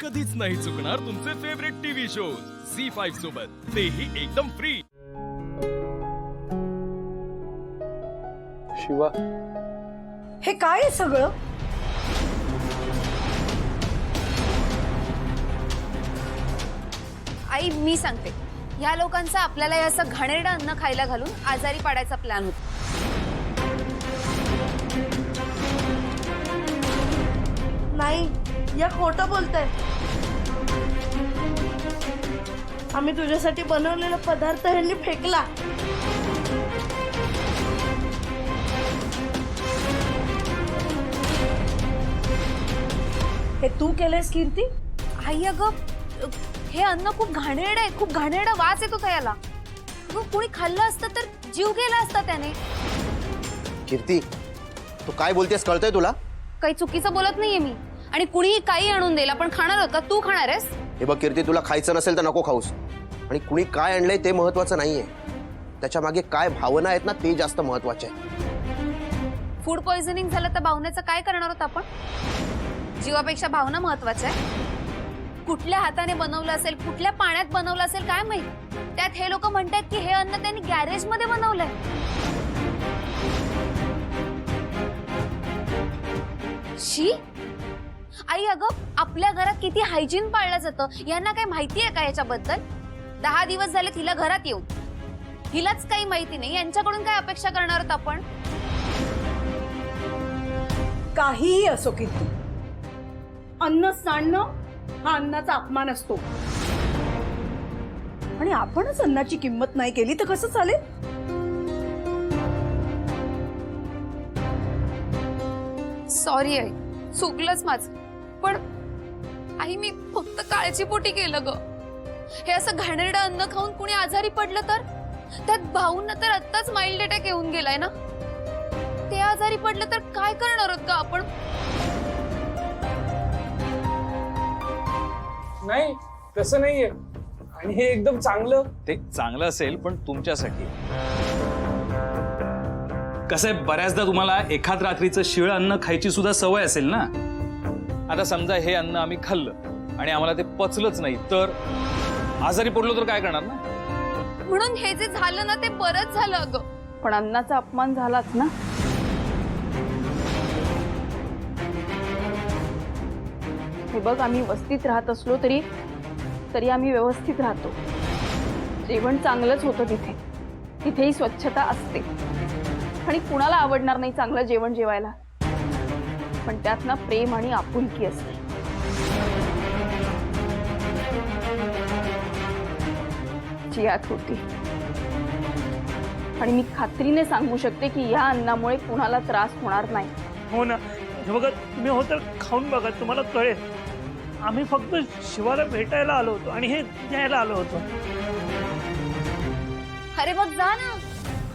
कधीच नाही चुकणार तुमचे favourite TV shows Zee five सोबत. तेही एकदम फ्री शिवा. हे काय आहे सगळं? आई मी सांगते. ह्या लोकांचा आपल्याला हे असं घाणेरडं अन्न खायला घालून आजारी पाडायचा प्लॅन होता. नाही या खोटं बोलताय. आम्ही तुझ्यासाठी बनवलेला पदार्थ ह्यांनी फेकला. हे तू केलंयस कीर्ती? आई अगं हे अन्न खूप घाणेरडं आहे. खूप घाणेरडा वास येतो होता याला? अगं कोणी खाल्लं असतं तर जीव गेला असता त्याने. कीर्ती तू काय बोलतेस कळतंय तुला? काही चुकीचं बोलत नाहीये मी. आणि कुणीही काही आणून देईल आपण खाणार आहोत का? तू खाणार आहेस? हे बघ कीर्ती तुला खायचं नसेल तर नको खाऊस. आणि कुणी काय आणलंय ते महत्वाचं नाहीये. त्याच्यामागे काय भावना आहेत ना ते जास्त महत्त्वाचे आहे फूड पॉइझनिंग झालं तर भावनेचं काय करणार आहोत आपण? जीवापेक्षा भावना महत्त्वाच्या आहे. कुठल्या हाताने बनवलं असेल कुठल्या पाण्यात बनवलं असेल काय माहीत? त्यात हे लोक म्हणतात की हे अन्न त्यांनी गॅरेजमध्ये बनवलंय. शी? आई अगं आपल्या घरात किती हायजीन पाळलं जातं? यांना काही माहिती आहे का याच्याबद्दल? दहा दिवस झाले तिला घरात येऊन. हिलाच काही माहिती नाही. यांच्याकडून काय अपेक्षा करणार आहोत आपण? काहीही असो कीर्ती अन्न सांडणं हा अन्नाचा अपमान असतो. आणि आपणच अन्नाची किंमत नाही केली तर कसं चालेल? Sorry I. चुकलंच माझं. पण आई मी फक्त काळजीपोटी केलं ग. हे असं घाणेरडं अन्न खाऊन कुणी आजारी पडलं तर? त्यात भाऊंना तर आत्ताच माइल्ड अटॅक येऊन गेलाय ना? ते आजारी पडलं तर काय करणार आहोत का आपण? नाही तसं नाहीये. आणि हे एकदम चांगलं. ते चांगलं असेल पण तुमच्यासाठी. कसं आहे बऱ्याचदा तुम्हाला एखाद रात्रीचं शिळ अन्न खायची सुद्धा सवय असेल ना? आता समजा हे अन्न आम्ही खाल्लं आणि आम्हाला ते पचलंच नाही तर आजारी पडलो तर काय करणार ना? म्हणून हे जे झालं ना ते बरंच झालं अगं. पण अन्नाचा अपमान झालाच ना. हे बघ आम्ही वस्तीत राहत असलो तरी तरी आम्ही व्यवस्थित राहतो. जेवण चांगलंच होतं तिथे. तिथेही स्वच्छता असते. आणि कुणाला आवडणार नाही चांगलं जेवण जेवायला? पण त्यात ना प्रेम आणि आपुलकी असते. जी आत होती. आणि मी खात्रीने सांगू शकते की या अन्नामुळे कुणाला त्रास होणार नाही. हो ना. हे बघा तुम्ही हो तर खाऊन बघा तुम्हाला कळेल. आम्ही फक्त शिवाला भेटायला आलो होतो आणि हे द्यायला आलो होतो. अरे मग जा ना.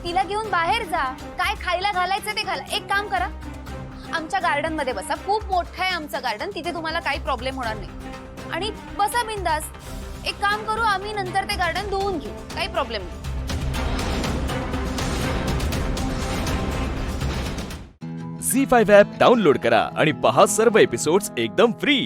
तिला घेऊन बाहेर जा. काय खायला घालायचं ते घाला. एक काम करा. आमच्या गार्डनमध्ये बसा. खूप मोठं आहे आमचं गार्डन तिथे तुम्हाला काही प्रॉब्लेम होणार नाही. आणि बसा बिंदास. एक काम करू आम्ही नंतर ते गार्डन धुवून घेऊ. काही प्रॉब्लेम नाही. झी फाईव्ह ॲप डाउनलोड करा आणि पहा सर्व एपिसोड्स एकदम फ्री